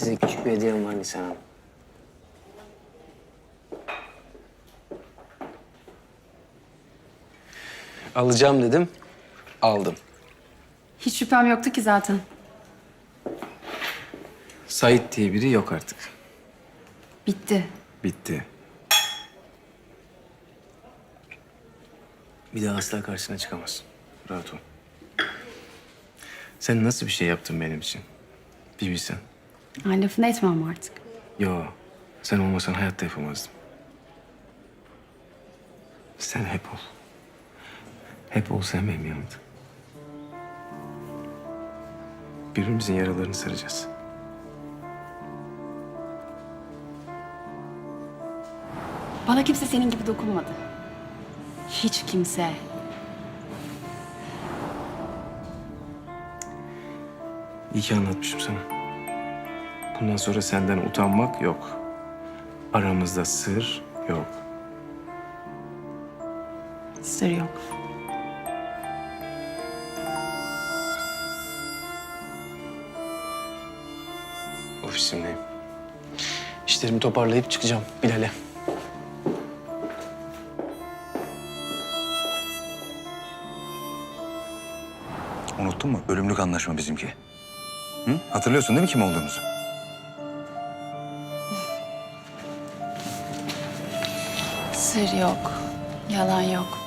Size küçük bir hediyem var Nisan Hanım. Alacağım dedim, aldım. Hiç şüphem yoktu ki zaten. Sait diye biri yok artık. Bitti. Bitti. Bir daha asla karşısına çıkamaz. Rahat ol. Sen nasıl bir şey yaptın benim için? Bir bilsen. Ha, lafını etmem artık. Yo, sen olmasan hayatta yapamazdım. Sen hep ol. Hep ol sen benim yanımda. Birbirimizin yaralarını saracağız. Bana kimse senin gibi dokunmadı. Hiç kimse. İyi ki anlatmışım sana. Bundan sonra senden utanmak yok. Aramızda sır yok. Sır yok. Ofisimdeyim. İşlerimi toparlayıp çıkacağım Bilal'e. Unuttun mu? Ölümlük anlaşma bizimki. Hı? Hatırlıyorsun değil mi kim olduğumuzu? Sır yok. Yalan yok.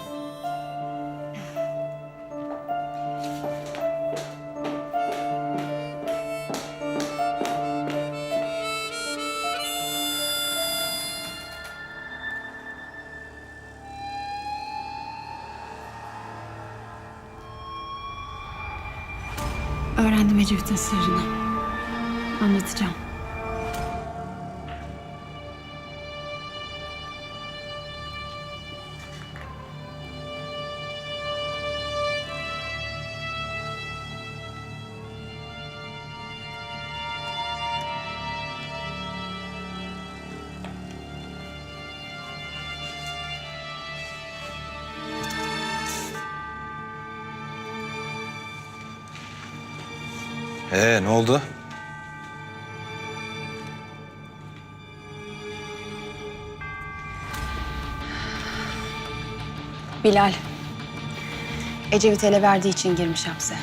Öğrendim Ecevit'in sırrını. Anlatacağım. Ee ne oldu? Bilal. Ecevit ele verdiği için girmiş hapse.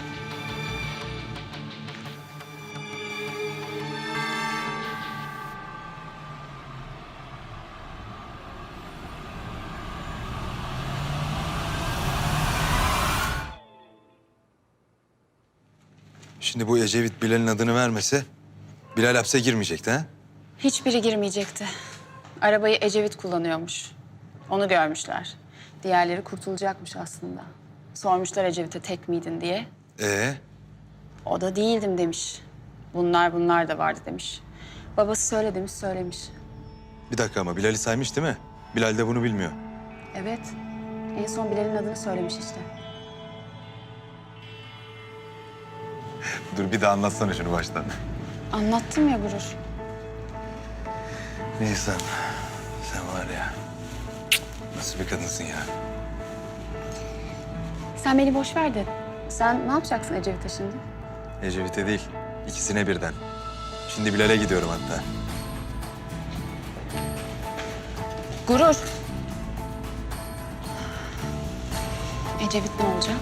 Şimdi bu Ecevit Bilal'in adını vermese Bilal hapse girmeyecekti ha? Hiçbiri girmeyecekti. Arabayı Ecevit kullanıyormuş. Onu görmüşler. Diğerleri kurtulacakmış aslında. Sormuşlar Ecevit'e tek miydin diye. Ee O da değildim demiş. Bunlar bunlar da vardı demiş. Babası söyle demiş söylemiş. bir dakika ama Bilal'i saymış değil mi? Bilal de bunu bilmiyor. Evet. En son Bilal'in adını söylemiş işte. Dur bir daha anlatsana şunu baştan. Anlattım ya Gurur. Nisan sen var ya nasıl bir kadınsın ya? Sen beni boş ver de. Sen ne yapacaksın Ecevit'e şimdi? Ecevit'e değil ikisine birden. Şimdi Bilal'e gidiyorum hatta. Gurur. Ecevit ne olacak?